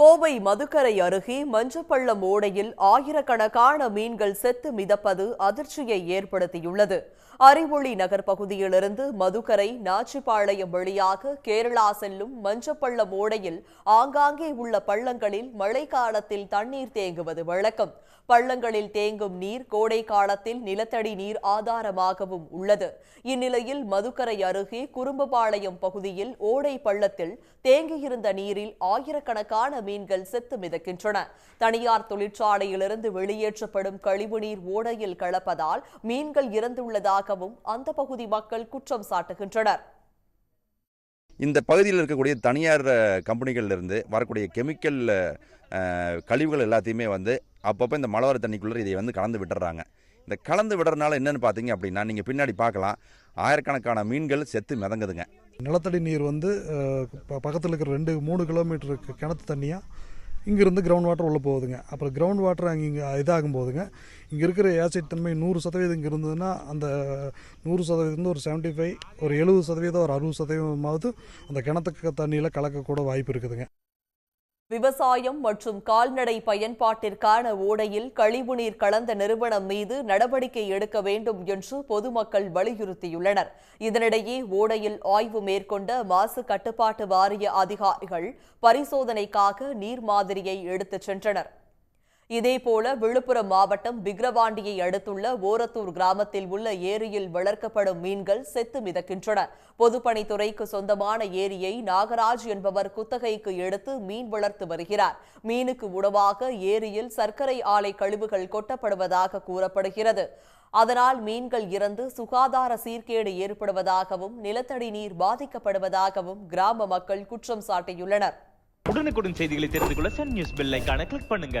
கோவை மதுக்கரை அருகே மஞ்சப்பள்ளம் ஓடையில் ஆயிரக்கணக்கான மீன்கள் செத்து மிதப்பது அதிர்ச்சியை ஏற்படுத்தியுள்ளது. அறிவொளி நகர் பகுதியிலிருந்து மதுக்கரை நாச்சிப்பாளையம் வழியாக கேரளா செல்லும் மஞ்சப்பள்ளம் ஓடையில் ஆங்காங்கே உள்ள பள்ளங்களில் மழை காலத்தில் தண்ணீர் தேங்குவது வழக்கம். பள்ளங்களில் தேங்கும் நீர் கோடை காலத்தில் நிலத்தடி நீர் ஆதாரமாகவும் உள்ளது. இந்நிலையில் மதுக்கரை அருகே குறும்பபாளையம் பகுதியில் ஓடை பள்ளத்தில் தேங்கியிருந்த நீரில் ஆயிரக்கணக்கான மீன்கள் செத்து மிதக்கின்றன. தனியார் தொழிற்சாலையிலிருந்து வெளியேற்றப்படும் கழிவுநீர் ஓடையில் கலப்பதால் மீன்கள் இறந்துள்ளதாகவும் அந்த பகுதி மக்கள் குற்றம் சாட்டுகின்றனர். இந்த பகுதியில் இருக்கக்கூடிய தனியார் அஹ், வரக்கூடிய கெமிக்கல் கழிவுகள் எல்லாத்தையுமே வந்து அப்பப்போ இந்த மலவர தண்ணிக்குள்ளே இதை வந்து கலந்து விட்டுறாங்க. இந்த கலந்து விடுறதுனால என்னென்னு பார்த்தீங்க அப்படின்னா நீங்கள் பின்னாடி பார்க்கலாம். ஆயிரக்கணக்கான மீன்கள் செத்து மிதங்குதுங்க. நிலத்தடி நீர் வந்து பக்கத்தில் இருக்கிற ரெண்டு மூணு கிலோமீட்டருக்கு கிணத்து தண்ணியாக இங்கேருந்து கிரவுண்ட் வாட்டர் உள்ளே போகுதுங்க. அப்புறம் கிரவுண்ட் வாட்டர் அங்கே இங்கே இதாகும் போதுங்க. இங்கே இருக்கிற ஆசிட் தன்மை நூறு சதவீதம் இங்கே இருந்ததுன்னா அந்த நூறு சதவீதம் ஒரு 75 ஃபைவ் ஒரு எழுபது சதவீதம் ஒரு அறுபது சதவீதமாவது அந்த கிணத்துக்கு தண்ணியில் கலக்கக்கூட வாய்ப்பு இருக்குதுங்க. விவசாயம் மற்றும் கால்நடை பயன்பாட்டிற்கான ஓடையில் கழிவுநீர் கலந்த நிறுவனம் மீது நடவடிக்கை எடுக்க வேண்டும் என்று பொதுமக்கள் வலியுறுத்தியுள்ளனர். இதனிடையே ஓடையில் ஆய்வு மேற்கொண்ட மாசு கட்டுப்பாட்டு வாரிய அதிகாரிகள் பரிசோதனைக்காக நீர் மாதிரியை எடுத்துச் சென்றனர். இதேபோல விழுப்புரம் மாவட்டம் விக்கிரவாண்டியை அடுத்துள்ள ஓரத்தூர் கிராமத்தில் உள்ள ஏரியில் வளர்க்கப்படும் மீன்கள் செத்து மிதக்கின்றன. பொதுப்பணித்துறைக்கு சொந்தமான ஏரியை நாகராஜ் என்பவர் குத்தகைக்கு எடுத்து மீன் வளர்த்து வருகிறார். மீனுக்கு உணவாக ஏரியில் சர்க்கரை ஆலை கழிவுகள் கொட்டப்படுவதாக கூறப்படுகிறது. அதனால் மீன்கள் இறந்து சுகாதார சீர்கேடு ஏற்படுவதாகவும் நிலத்தடி நீர் பாதிக்கப்படுவதாகவும் கிராம மக்கள் குற்றம் சாட்டியுள்ளனர். உடனுக்குடன் செய்திகளை தெரிந்து கொள்ள சன் நியூஸ் பெல் கிளிக் பண்ணுங்க.